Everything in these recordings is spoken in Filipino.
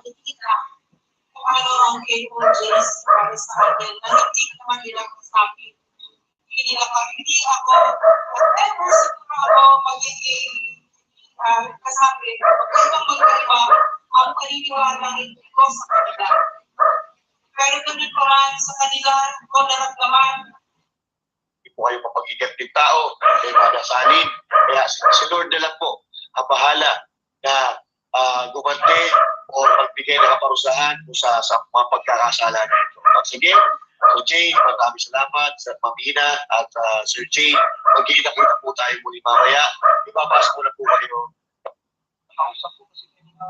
makikita kung ano ang KOJs para sa akin na hindi naman nila kasabi. Hindi nila hindi ako, whatever siguro ako magiging uh, kasabi, pagkaibang magkaiba, ang paniniwala hindi ko sa kanila. Pero ganun pa man sa kanila, ko naramdaman, hindi po kayo mapagiging tao, kayo madasalin. Kaya si, Lord na lang po ang bahala na uh, gumante o magbigay ng kaparusahan sa, sa mga pagkakasala nito. Uh, sige, so Jay, maraming salamat sa Mamina at uh, Sir Jay. Magkita-kita po tayo muli mamaya. Ipapasok ko na po kayo. Nakausap ko kasi kanina.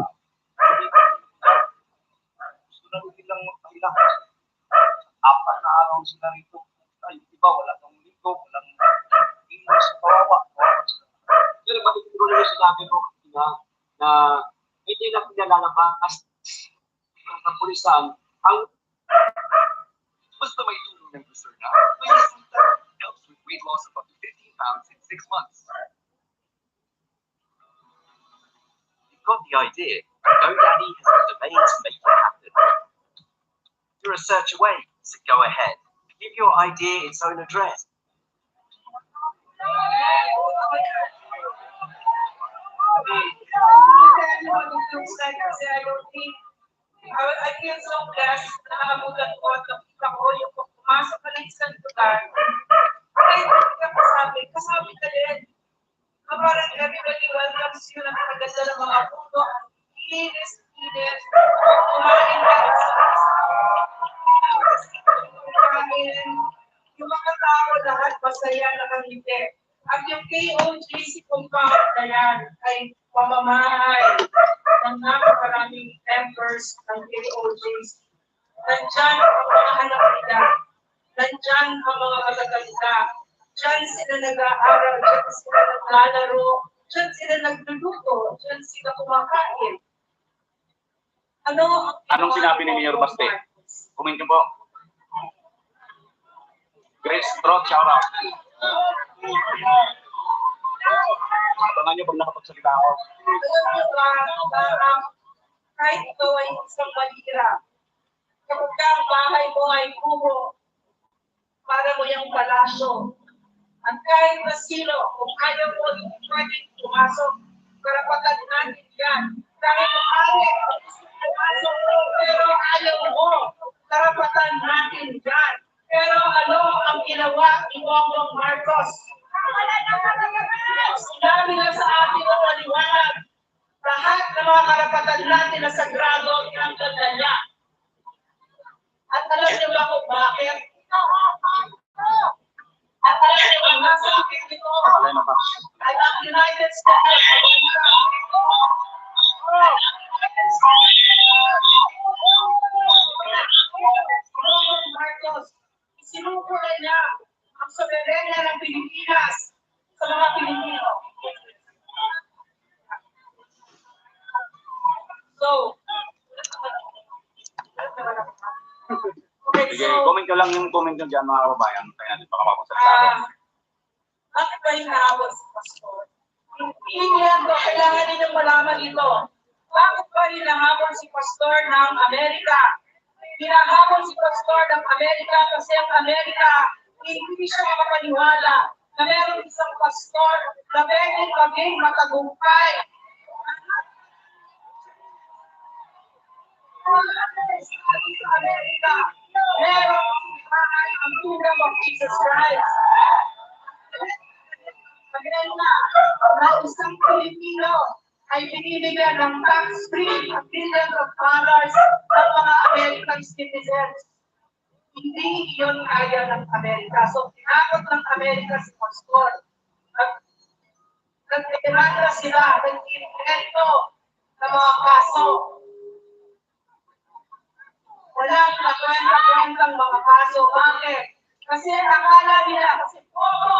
Gusto na rin lang magpahilang. Apat na araw sila rito. Ay, iba, wala nang linggo, walang inos, kawawa. kawawa. Pero ko rin sinabi mo na, na hindi na pinalalabas ng kapulisan ang basta may tulong ng na may resulta helps with weight loss of up to 15 pounds in 6 months. You've got the idea. GoDaddy has the domain to make it happen. You're a search away, so go ahead. Give your idea its own address. Hmm. I don't so blessed na nakamulat ko at nakita ko yung pumasok ka ng isang lugar, kahit hindi ka kasabi, kasabi ka din. Na parang ng mga puno, ang linis, linis, mga tao lahat masaya nakangiti. At yung KOGC compound na yan ay pamamahay ng napakaraming members ng KOGC. Nandyan ang mga anak nila. Nandyan ang mga magaganda. Diyan sila nag-aaral, diyan sila naglalaro, diyan sila nagluluto, diyan sila kumakain. Ano ang Anong sinabi ni Mayor Baste? Niyo po. Grace Trot, shout out. Abangan niyo pag nakapagsalita ako. kahit ikaw ay isang malira, kapag ka ang bahay mo ay kubo, para mo yung palasyo. At kahit na sino, kung ayaw mo, hindi pwedeng pumasok, karapatan natin yan. Kahit maaari, gusto pumasok, pero ayaw mo, karapatan natin yan. Pero ano ang ginawa ni Bongbong Marcos? Sinabi na sa atin ang maliwanag, lahat ng mga karapatan natin na sagrado ang ganda niya. At alam niyo ba kung bakit? At alam niyo ba nasa akin ito na ay ang United States of America. Oh, Marcos, isinuko na niya soberenya ng Pilipinas sa mga Pilipino. So, okay, Sige, so, comment nyo lang yung comment nyo dyan mga kababayan. Kaya di baka mapagsalita ako. Ah, bakit ba hinahabol si Pastor? Hindi yan ba? Kailangan ninyong malaman ito. Bakit ba hinahabol si Pastor ng Amerika? Hinahabol si Pastor ng Amerika kasi ang Amerika hindi siya makapaniwala na meron isang pastor na pwedeng maging matagumpay. Sa Amerika, meron ang kingdom of Jesus Christ. Maganda na isang Pilipino ay binibigyan ng tax-free billions of dollars ng mga American citizens hindi iyon kaya ng Amerika. So, tinakot ng Amerika si Pastor. Nagtihanda sila, nagtihanda ng mga kaso. Wala Walang nakwenta-kwentang mga kaso. Bakit? Kasi akala nila, kasi poko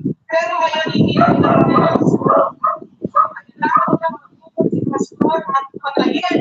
Pero ngayon, hindi na namin. Ang lahat ng magpupunti pastor at palayan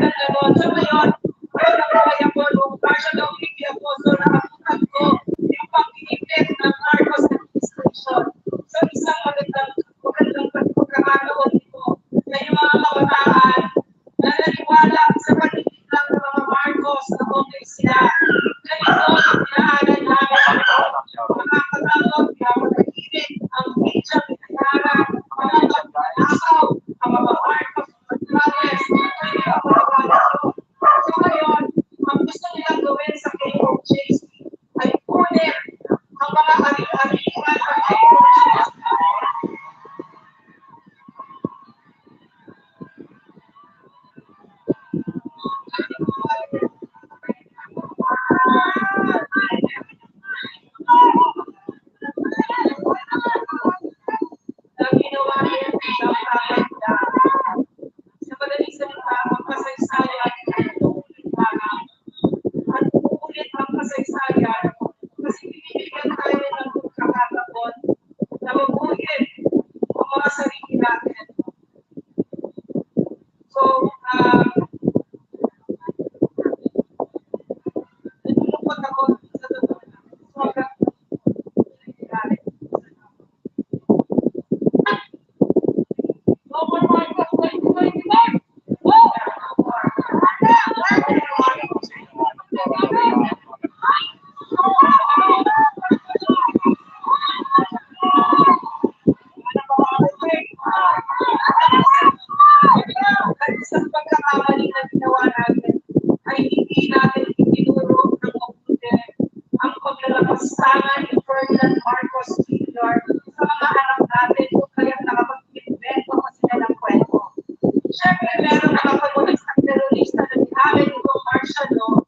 Senhor. Aleluia. Aleluia. Aleluia. Aleluia. Aleluia. Aleluia. Aleluia. Aleluia. Aleluia. Aleluia. Aleluia. Aleluia. Aleluia. impressionnant.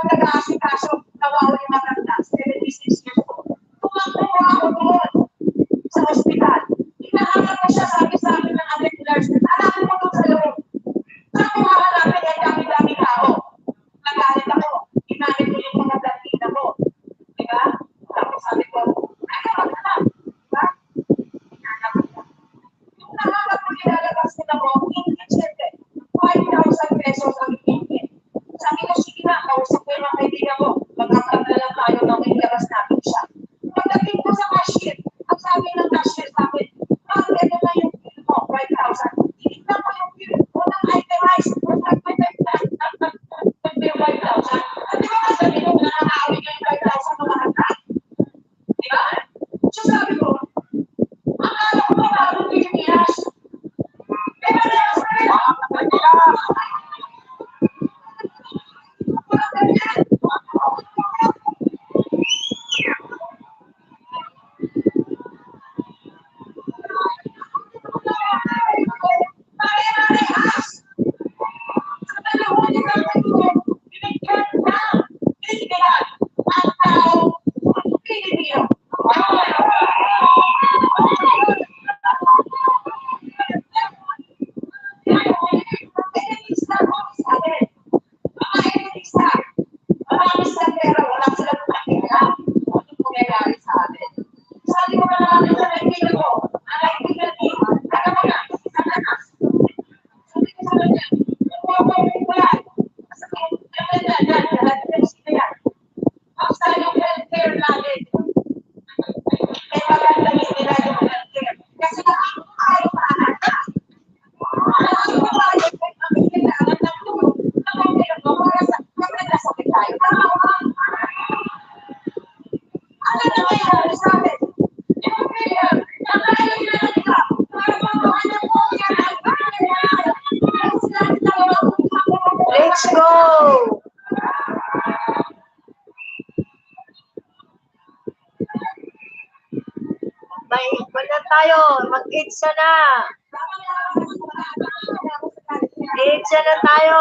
pra pegar esse cachorro. Mag-itsa na. Itsa na tayo.